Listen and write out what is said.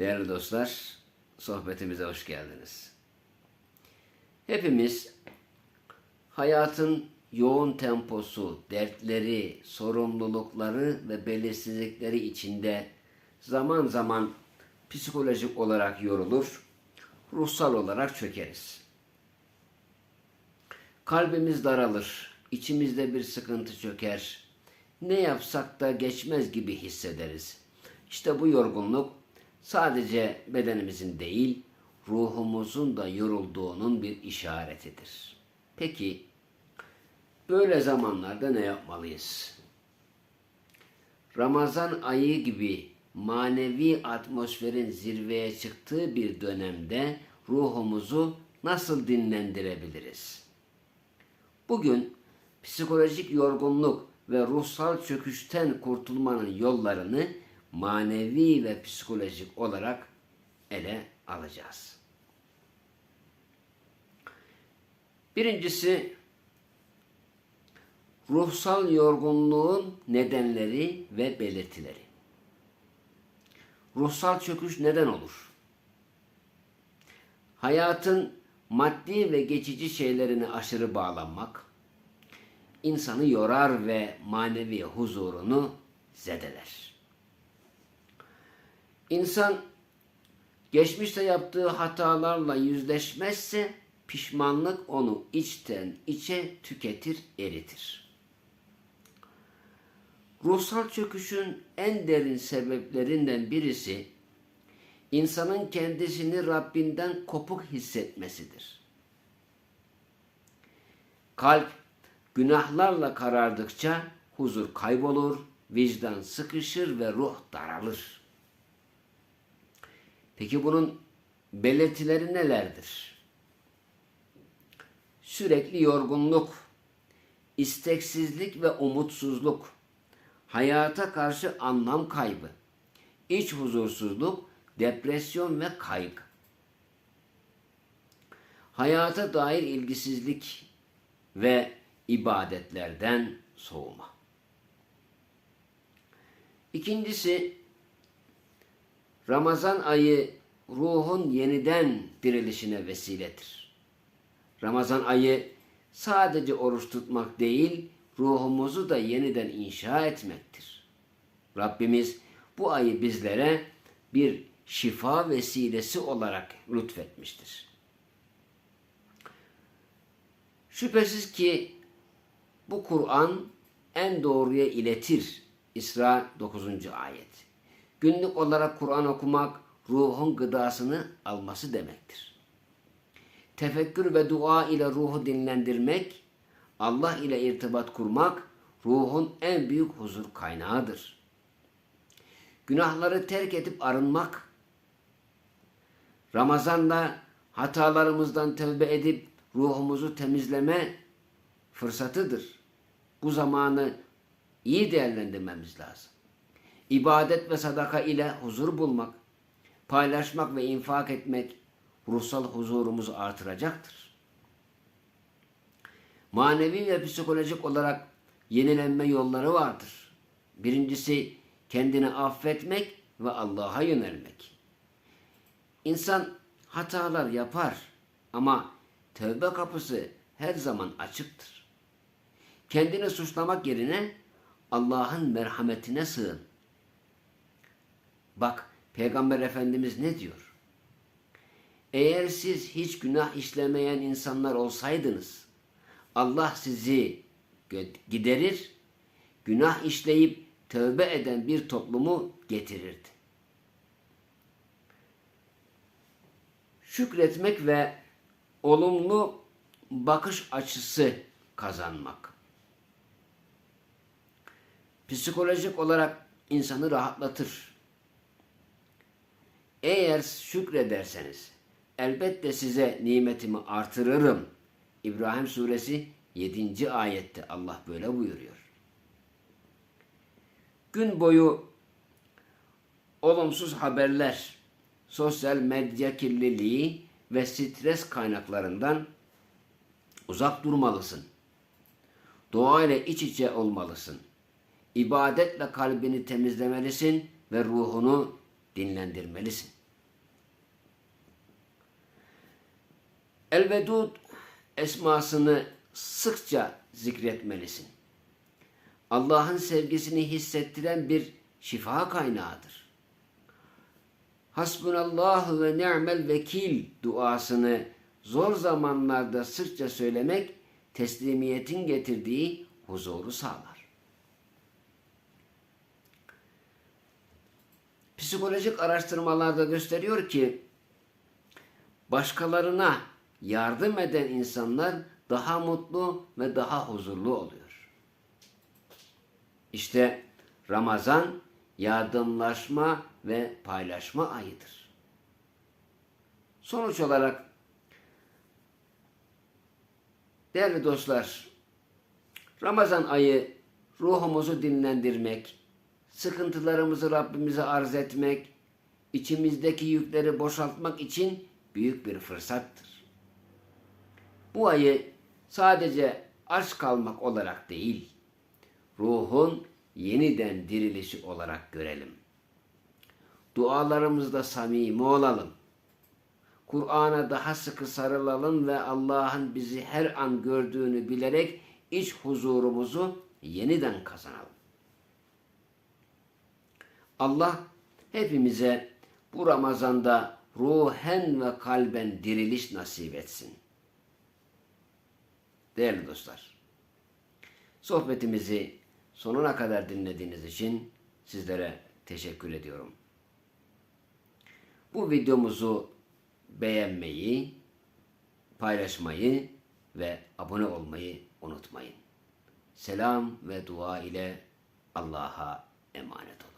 Değerli dostlar, sohbetimize hoş geldiniz. Hepimiz hayatın yoğun temposu, dertleri, sorumlulukları ve belirsizlikleri içinde zaman zaman psikolojik olarak yorulur, ruhsal olarak çökeriz. Kalbimiz daralır, içimizde bir sıkıntı çöker. Ne yapsak da geçmez gibi hissederiz. İşte bu yorgunluk sadece bedenimizin değil, ruhumuzun da yorulduğunun bir işaretidir. Peki böyle zamanlarda ne yapmalıyız? Ramazan ayı gibi manevi atmosferin zirveye çıktığı bir dönemde ruhumuzu nasıl dinlendirebiliriz? Bugün psikolojik yorgunluk ve ruhsal çöküşten kurtulmanın yollarını manevi ve psikolojik olarak ele alacağız. Birincisi ruhsal yorgunluğun nedenleri ve belirtileri. Ruhsal çöküş neden olur? Hayatın maddi ve geçici şeylerine aşırı bağlanmak insanı yorar ve manevi huzurunu zedeler. İnsan geçmişte yaptığı hatalarla yüzleşmezse pişmanlık onu içten içe tüketir, eritir. Ruhsal çöküşün en derin sebeplerinden birisi insanın kendisini Rabbinden kopuk hissetmesidir. Kalp günahlarla karardıkça huzur kaybolur, vicdan sıkışır ve ruh daralır. Peki bunun belirtileri nelerdir? Sürekli yorgunluk, isteksizlik ve umutsuzluk, hayata karşı anlam kaybı, iç huzursuzluk, depresyon ve kaygı. Hayata dair ilgisizlik ve ibadetlerden soğuma. İkincisi Ramazan ayı ruhun yeniden dirilişine vesiledir. Ramazan ayı sadece oruç tutmak değil, ruhumuzu da yeniden inşa etmektir. Rabbimiz bu ayı bizlere bir şifa vesilesi olarak lütfetmiştir. Şüphesiz ki bu Kur'an en doğruya iletir. İsra 9. ayet. Günlük olarak Kur'an okumak ruhun gıdasını alması demektir. Tefekkür ve dua ile ruhu dinlendirmek, Allah ile irtibat kurmak ruhun en büyük huzur kaynağıdır. Günahları terk edip arınmak, Ramazan'da hatalarımızdan tövbe edip ruhumuzu temizleme fırsatıdır. Bu zamanı iyi değerlendirmemiz lazım. İbadet ve sadaka ile huzur bulmak, paylaşmak ve infak etmek ruhsal huzurumuzu artıracaktır. Manevi ve psikolojik olarak yenilenme yolları vardır. Birincisi kendini affetmek ve Allah'a yönelmek. İnsan hatalar yapar ama tövbe kapısı her zaman açıktır. Kendini suçlamak yerine Allah'ın merhametine sığın. Bak Peygamber Efendimiz ne diyor? Eğer siz hiç günah işlemeyen insanlar olsaydınız Allah sizi giderir, günah işleyip tövbe eden bir toplumu getirirdi. Şükretmek ve olumlu bakış açısı kazanmak. Psikolojik olarak insanı rahatlatır. Eğer şükrederseniz elbette size nimetimi artırırım. İbrahim suresi 7. ayette Allah böyle buyuruyor. Gün boyu olumsuz haberler, sosyal medya kirliliği ve stres kaynaklarından uzak durmalısın. Doğayla iç içe olmalısın. İbadetle kalbini temizlemelisin ve ruhunu dinlendirmelisin. Elvedud esmasını sıkça zikretmelisin. Allah'ın sevgisini hissettiren bir şifa kaynağıdır. Hasbunallah ve ni'mel vekil duasını zor zamanlarda sıkça söylemek teslimiyetin getirdiği huzuru sağlar. Psikolojik araştırmalarda gösteriyor ki başkalarına yardım eden insanlar daha mutlu ve daha huzurlu oluyor. İşte Ramazan yardımlaşma ve paylaşma ayıdır. Sonuç olarak değerli dostlar Ramazan ayı ruhumuzu dinlendirmek, sıkıntılarımızı Rabbimize arz etmek, içimizdeki yükleri boşaltmak için büyük bir fırsattır. Bu ayı sadece aç kalmak olarak değil, ruhun yeniden dirilişi olarak görelim. Dualarımızda samimi olalım. Kur'an'a daha sıkı sarılalım ve Allah'ın bizi her an gördüğünü bilerek iç huzurumuzu yeniden kazanalım. Allah hepimize bu Ramazan'da ruhen ve kalben diriliş nasip etsin. Değerli dostlar, sohbetimizi sonuna kadar dinlediğiniz için sizlere teşekkür ediyorum. Bu videomuzu beğenmeyi, paylaşmayı ve abone olmayı unutmayın. Selam ve dua ile Allah'a emanet olun.